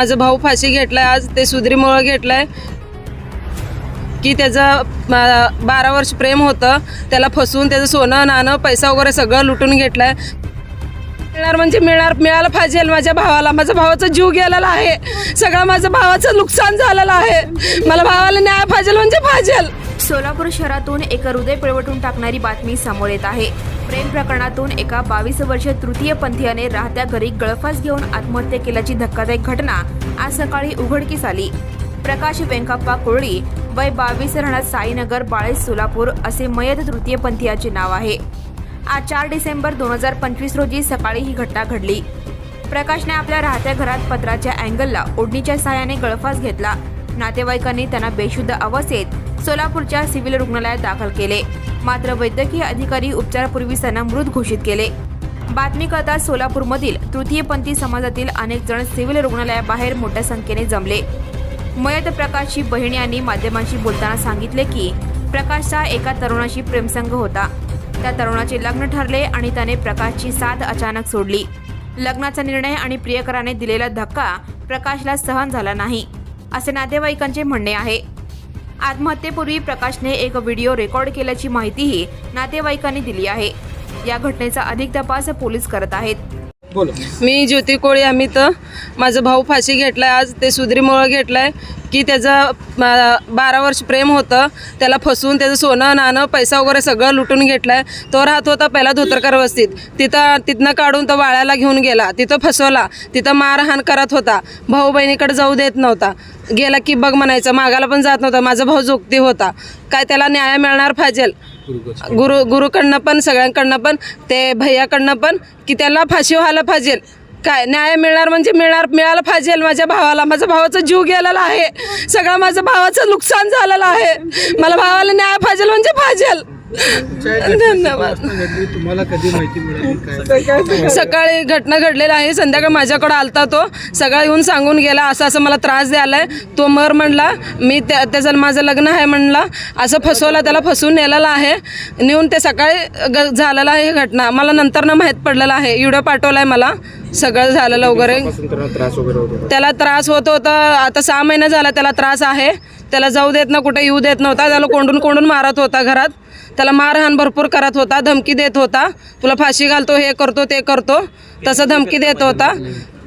माझा भाऊ फाशी घेतलाय आज ते सुधरीमुळं घेतलाय की त्याचं बारा वर्ष प्रेम होतं त्याला फसवून त्याचं सोनं नाणं पैसा वगैरे सगळं लुटून घेतलाय. मिळणार म्हणजे मिळणार मिळालं पाहिजे माझ्या भावाला. माझ्या भावाचा जीव गेलेला आहे. सगळं माझं भावाचं नुकसान झालेलं आहे. मला भावाला न्याय पाहिजे म्हणजे पाहिजे. सोलापूर शहरातून एक हृदय पिळवटून टाकणारी बातमी समोर येत आहे. प्रेम प्रकरणातून एका बावीस वर्ष तृतीय पंथीयाने राहत्या घरी गळफास घेऊन आत्महत्या केल्याची धक्कादायक घटना आज सकाळी उघडकीस आली. प्रकाश वेंकप्पा कोळी वय बावीस राहणार साईनगर बाळे सोलापूर असे मयत तृतीय पंथीयाचे नाव आहे. आज चार डिसेंबर दोन हजार पंचवीस रोजी सकाळी ही घटना घडली. प्रकाशने आपल्या राहत्या घरात पत्राच्या अँगलला ओढणीच्या सहाय्याने गळफास घेतला. नातेवाईकांनी त्यांना बेशुद्ध अवस्थेत सोलापूरच्या सिव्हिल रुग्णालयात दाखल केले. मात्र वैद्यकीय अधिकारी उपचारापूर्वीच त्यांना मृत घोषित केले. बातमी कळता सोलापूरमधील तृतीयपंथी समाजातील अनेक जण सिव्हिल रुग्णालयाबाहेर मोठ्या संख्येने जमले. मयत प्रकाशची बहीण यांनी माध्यमांशी बोलताना सांगितले की प्रकाशचा एका तरुणाशी प्रेमसंग होता. त्या तरुणाचे लग्न ठरले आणि त्याने प्रकाशची साथ अचानक सोडली. लग्नाचा निर्णय आणि प्रियकराने दिलेला धक्का प्रकाशला सहन झाला नाही. असे नातेवाईकांचे म्हणणे आहे. आत्महत्येपूर्वी प्रकाशने एक व्हिडिओ रेकॉर्ड केल्याची माहितीही नातेवाईकांनी दिली आहे. या घटनेचा अधिक तपास पोलीस करत आहेत. बोला. मी ज्योती कोळी अमित. माझा भाऊ फाशी घेतलाय. आज ते सुधरीमुळं घेतलाय. की त्याचं बारा वर्ष प्रेम होतं त्याला फसवून त्याचं सोनं नाणं पैसा वगैरे सगळं लुटून घेतलाय. तो राहत होता पहिला धोतरकर वस्तीत. तिथं तिथनं काढून तो वाळ्याला घेऊन गेला. तिथं फसवला. तिथं मारहाण करत होता. भाऊ बहिणीकडे जाऊ देत नव्हता. गेला की बघ म्हणायचं मागायला पण जात नव्हता. माझा भाऊ जोगती होता. काय त्याला न्याय मिळणार पाहिजेल गुरु गुरुकडनं पण सगळ्यांकडनं पण ते भैयाकडनं पण की त्याला फाशी व्हायला फाजेल? काय न्याय मिळणार म्हणजे मिळणार मिळालं पाहिजे माझ्या भावाला. माझ्या भावाचा जीव गेलेला आहे. सगळं माझ्या भावाचं नुकसान झालेलं आहे. मला भावाला न्याय पाहिजे म्हणजे पाहिजे. धन्यवाद. घडली तुम्हाला कधी माहिती मिळाली? काय सकाळी घटना घडलेला आहे. संध्याकाळी माझ्याकडे आलता तो. सगळं येऊन सांगून गेला. असं असं मला त्रास द्यायलाय. तो मर म्हणला मी त्या त्याचं माझं लग्न आहे म्हणला. असं फसवला त्याला फसवून नेलेलं आहे. नेऊन ते सकाळी झालेलं आहे ही घटना. मला नंतर ना माहीत पडलेलं आहे. व्हिडिओ पाठवलाय मला. सगळं झालेलं वगैरे. त्याला त्रास होत होता. आता सहा महिने झाला त्याला त्रास आहे. त्याला जाऊ देत ना कुठे येऊ देत नव्हता. त्याला कोंडून कोंडून मारत होता घरात. त्याला मारहाण भरपूर करत होता धमकी देत होता. तुला फाशी घालतो हे करतो ते करतो. तसं धमकी देत होता.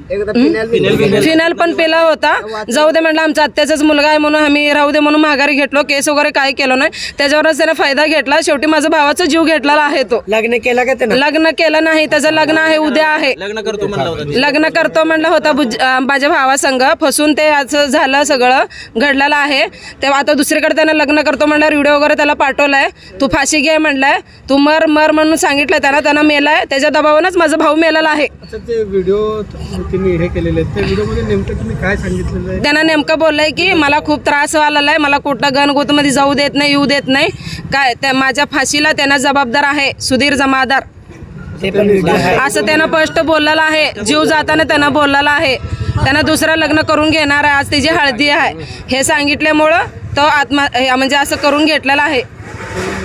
फिनाल पण पेला होता. जाऊ दे म्हणलं आमचा आत्याचाच मुलगा आहे म्हणून आम्ही राहू दे म्हणून माघारी घेतलो केस वगैरे काय केलं नाही. त्याच्यावरच त्याने फायदा घेतला. शेवटी माझा भावाचा जीव घेतलेला आहे तो. लग्न केलं का लग्न केलं नाही. त्याचं लग्न आहे उद्या आहे. लग्न करतो म्हणला होता लग्न करतो म्हणलं होता बुज अं, माझ्या भावासंग. फसून ते असं झालं सगळं घडलेलं आहे. तेव्हा आता दुसरीकडे त्यानं लग्न करतो म्हणल्यावर व्हिडिओ वगैरे त्याला पाठवलाय. तू फाशी घे म्हणलाय. तू मर मर म्हणून सांगितलंय त्यांना त्यांना मेलाय. त्याच्या दबावानंच माझा भाऊ मेलेला आहे. अच्छा ते व्हिडिओ तुम्ही हे केलेले आहेत. त्या व्हिडिओमध्ये नेमकं तुम्ही काय सांगितलेलं आहे? त्यांना नेमकं बोललंय की मला खूप त्रास व्हायला आहे मला कुठं गणगोतमध्ये जाऊ देत नाही येऊ देत नाही. काय त्या माझ्या फाशीला त्यांना जबाबदार आहे सुधीर जमादार. असं त्यानं स्पष्ट बोललेलं आहे. जीव जाताना त्यानं बोललेलं आहे. त्यानं दुसरं लग्न करून घेणार आहे. आज त्याची हळदी आहे. हे सांगितल्यामुळं तो आत्मा हे म्हणजे असं करून घेतलेलं आहे.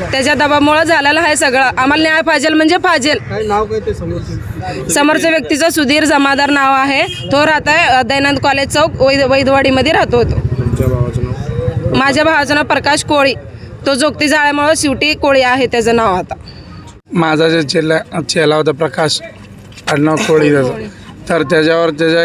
त्याच्या दबामुळं झालेलं आहे सगळं. आम्हाला न्याय पाहिजे म्हणजे पाहिजे काय नाव काय ते समोर समोरच्या व्यक्तीचं सुधीर जमादार नाव आहे. तो राहत आहे दयानंद कॉलेज चौक वैद वैदवाडीमध्ये राहतो तो. तुमच्या भावाचं नाव? माझ्या भावाचं नाव प्रकाश कोळी. तो जोगती जाळ्यामुळं शिवटी कोळी आहे त्याचं नाव आता. माझा जे चेला चेला होता प्रकाश आडनाव कोळी त्याचं. तर त्याच्यावर त्याच्या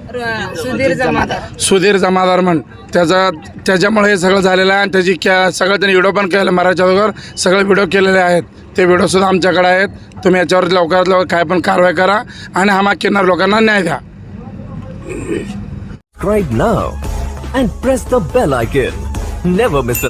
सुधीर जमादार. सुधीर जमादार म्हण. त्याचा त्याच्यामुळे हे सगळं झालेलं आहे आणि त्याची क्या सगळं त्यांनी व्हिडिओ पण केलं मराठीच्या अगोदर. सगळे व्हिडिओ केलेले आहेत. ते व्हिडिओसुद्धा आमच्याकडे आहेत. तुम्ही याच्यावर लवकरात लवकर काय पण कारवाई करा आणि हा किन्नार लोकांना न्याय द्या. Subscribe now and press the bell icon. Never miss an